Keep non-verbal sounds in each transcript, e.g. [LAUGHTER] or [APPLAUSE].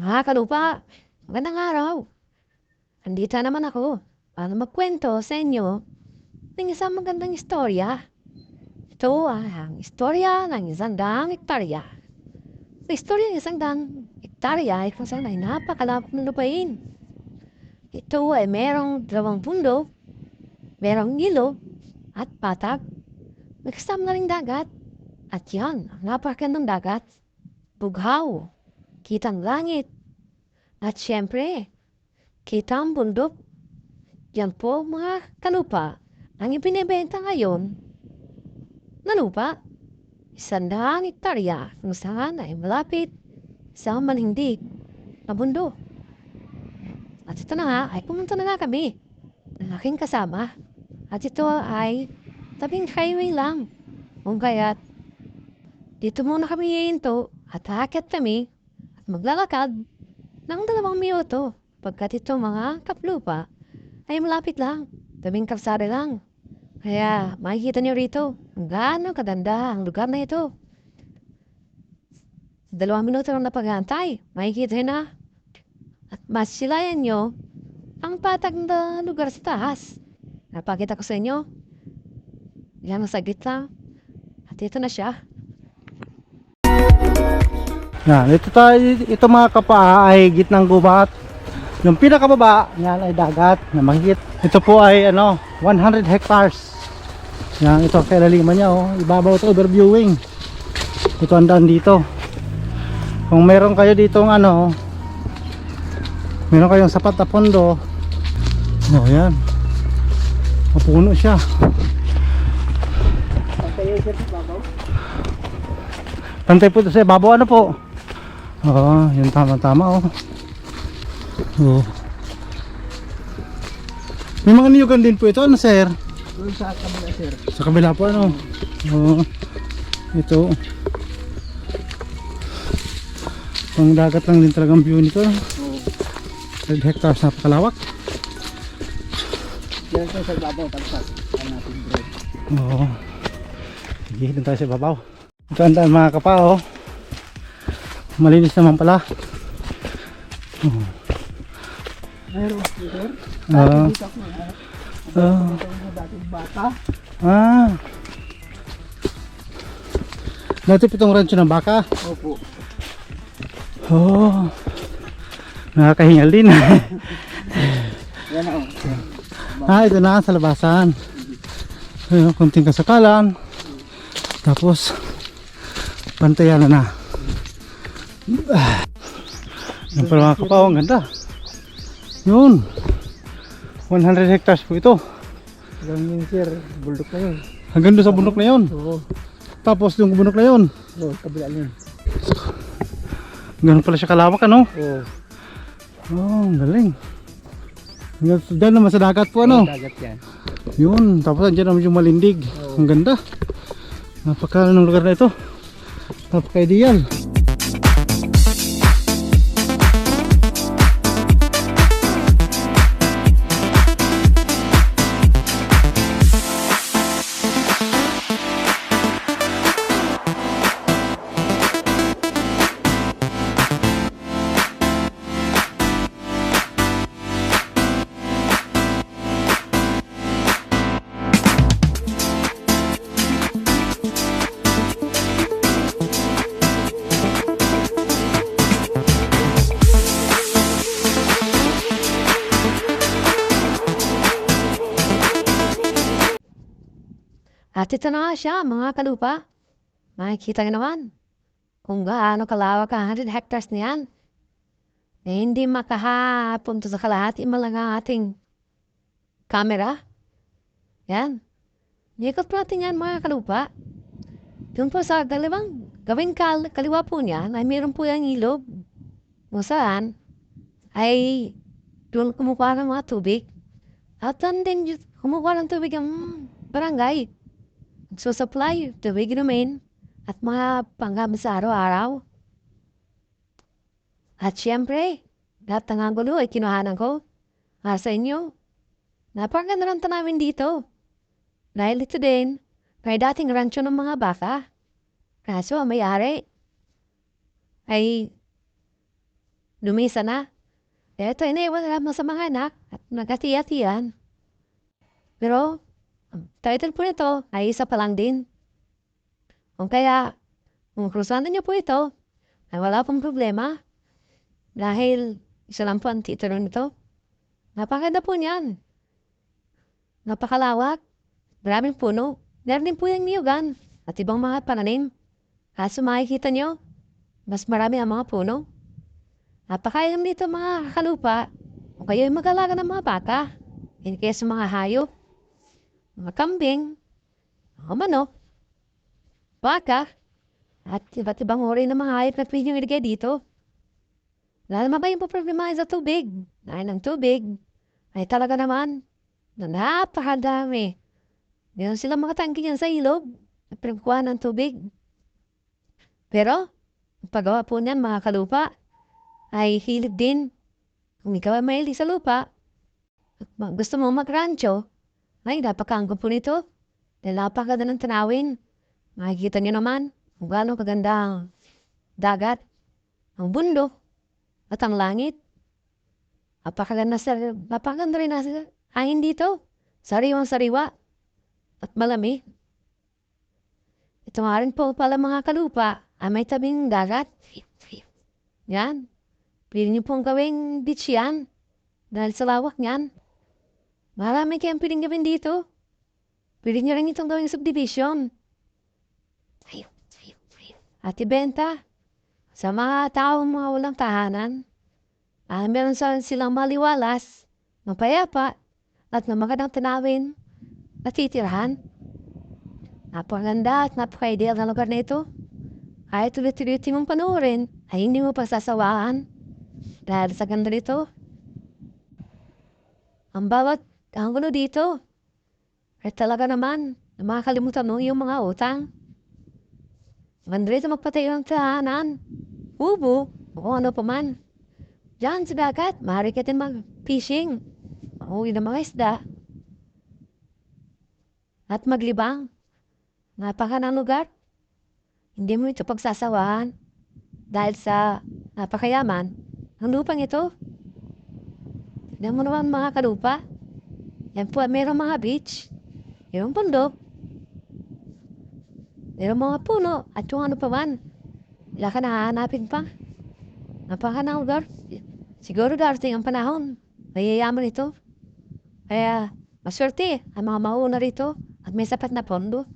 Mga kalupa, magandang araw. Andito naman ako para magkwento sa inyo ng isang magandang istorya. Ito ang istorya ng isang daang hektarya. Sa istorya ng isang daang hektarya ay kung saan ay napakalapit ng lupain. Ito ay merong dalawang bundok, merong ilog at patag. May kasama na rin dagat. At yan, ang napakagandang dagat. Bughaw, kitang langit. At syempre, kita ang bundok. Yan po mga kalupa ang ibinibenta ngayon na lupa. Isandang hektarya kung saan ay malapit sa manindig na bundok. At ito na nga, ay pumunta na nga kami ng aking kasama. At ito ay tabing highway lang. Kung kaya't dito muna kami hihinto at aakyat kami maglalakad ng dalawang minuto pagkat ito mga kaplupa ay malapit lang, tabing kalsada lang. Kaya makikita niyo rito kung gaano kadanda ang lugar na ito. Dalawang minuto lang na pag-aantay, makikita na. At masilayan niyo ang patag na lugar sa taas. Napakita ko sa inyo. Yan ang saglit lang. At ito na siya. Yan, ito tayo, ito mga kapa ay gitnang gubat. Yung pinakababa, yan ay dagat na makikit. Ito po ay ano, 100 hectares. Yan, ito kailaliman niya oh, ibabaw ito overviewing. Ito ang daan dito. Kung meron kayo ditong ano, meron kayong sapat na pondo. Oh, yan. Mapuno siya. Pantay po ito sa ibabaw, ano po? Oo, yun tama-tama oh. Oo. May mga niyugan din po ito, ano sir? Doon sa kabila sir. Sa kabila po ano? Oo. Ito. Pang dagat lang din talagang view nito. no? 100 hectares napakalawak. Yan sa sa babaw tapos ang natin bro. Oo. Sige, doon tayo sa babaw. Ito ang mga kapa oh. Malinis naman pala. Oo. Meron sir. Ah. Dati pitong rancho ng baka. Opo. Oh. Nakakahingal din. [LAUGHS] Yan ako. ah, ito na sa labasan. Ayun, konting kasakalan. Tapos, pantayan na na. Ah. Yung pala mga kapaw, ang ganda. Yun. 100 hectares po ito. Hanggang yun sir. Buldok na yun. Hanggang doon sa bundok na yun. Oo. Tapos yung bundok na yun. Oo, kabila yun. Ganun pala siya kalawak ano? Oo. Oh, ang galing. Hanggang Diyan naman sa dagat po ano? Dagat yan. Yun, tapos andyan naman yung malindig. Oo. Ang ganda. Napaka ng lugar na ito. Napaka-ideal. At ito na siya, mga kalupa. Makikita nyo naman kung gaano kalawak ang 100 hectares na yan. Na hindi makahapunto sa kalahati man lang ang ating camera. Yan. Nikot po natin yan, mga kalupa. Doon po sa dalawang gawing kal kaliwa po niya, ay meron po yung ilog. Kung saan, ay doon kumukuha ng mga tubig. At doon din kumukuha ng tubig ang barangay. So supply tubig inumin at mga panggamit sa araw-araw. At syempre, lahat ng anggulo ay kinuhanan ko para sa inyo. Napakaganda ng tanawin dito. Dahil ito din, kay dating rancho ng mga baka. Kaso ang may-ari ay Lumisa na. Eto, iniwan lamang sa mga anak at nagkatiyatiyan. Pero, ang title po nito ay isa pa lang din. Kung kaya, kung krusando niyo po ito, ay wala pong problema. Dahil isa lang po ang titulo nito. Napakaganda po niyan. Napakalawak. Maraming puno. Meron din po yung niyugan at ibang mga pananim. Kaso makikita niyo, mas marami ang mga puno. Napakayam nito mga kalupa. O kayo ay mag-alaga ng mga bata. Kaya sa mga hayop. Mga kambing. Mga manok. Baka. At iba't ibang uri ng mga hayop na pwede nyo ilagay dito. Wala naman kayong problema sa tubig. Dahil ng tubig ay talaga naman na napakadami. Meron silang mga tangke yan sa ilog na pinagkuha ng tubig. Pero, ang paggawa po niyan mga kalupa ay hilig din. Kung ikaw ay mahilig sa lupa gusto mo magrancho, ay napakanggo po nito. Dahil napakaganda ng tanawin. Makikita niyo naman kung gaano kaganda ang dagat, ang bundok, at ang langit. Napakaganda, sa, napakaganda rin na hangin dito. Sariwang sariwa at malamig. Ito nga rin po pala mga kalupa ay may tabing dagat. Yan. Pwede niyo pong gawing beach yan. Dahil sa lawak niyan. Marami kayong pwedeng gawin dito. Pwede niyo rin itong gawing subdivision. At ibenta sa mga taong mga walang tahanan. Ah, meron sa silang maliwalas, mapayapa, at na magandang tanawin at titirahan. Napakaganda at napaka-ideal na lugar na ito. Kahit tuloy-tuloy mong panoorin, ay hindi mo pasasawaan. Dahil sa ganda nito. Ang bawat anggulo dito, ay talaga naman, na makakalimutan mo yung mga utang. Maganda rito magpatayo ng tahanan, ubo, o ano pa man. Diyan sa dagat, maaari ka mag-fishing. Mauwi ng mga isda. At maglibang. Napaka ng lugar. Hindi mo ito pagsasawahan. Dahil sa napakayaman, ang lupang ito. Tignan mo naman mga kalupa. Yan po, mayroong mga beach. Mayroong bundok. Mayroong mga puno at yung ano pa man. Wala ka nahahanapin pa. Napaka ng lugar. Siguro darating ang panahon. Mayayaman ito. Kaya, maswerte ang mga mauna rito at may sapat na pondo.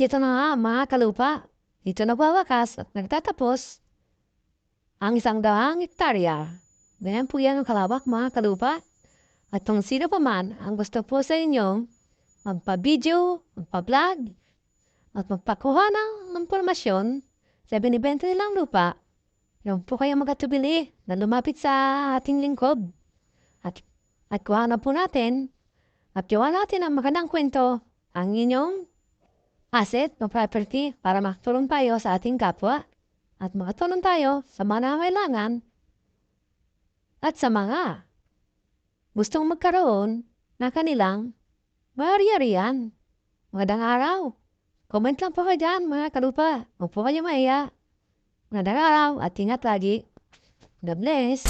At ito na nga mga kalupa. Ito nagwawakas at nagtatapos ang isang daang hektarya. Ganyan po yan ang kalawak mga kalupa. At kung sino pa man ang gusto po sa inyo magpa-video, magpa-vlog, at magpakuha ng impormasyon sa binibenta nilang lupa, yung po kayo magatubili na lumapit sa ating lingkod. At, at kuha na po natin at gawa natin ang magandang kwento ang inyong asset o property para makatulong tayo sa ating kapwa at makatulong tayo sa mga nangangailangan at sa mga gustong magkaroon na kanilang Mariarian. Magandang araw. Comment lang po kayo dyan, mga kalupa. Huwag po kayo maiya. Magandang araw at ingat lagi. God bless.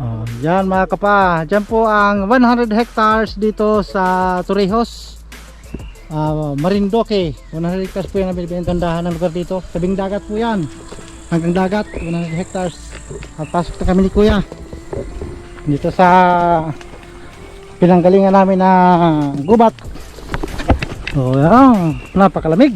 Oh, yan mga kapa, dyan po ang 100 hectares dito sa Torrijos, Ah, Marindoque. 100 hectares po yan ang binibentahan ng lugar dito. Tabing dagat po yan. Hanggang dagat, 100 hectares. At pasok na kami ni Kuya. Dito sa pinanggalingan namin na gubat. Oh, yan. Napakalamig.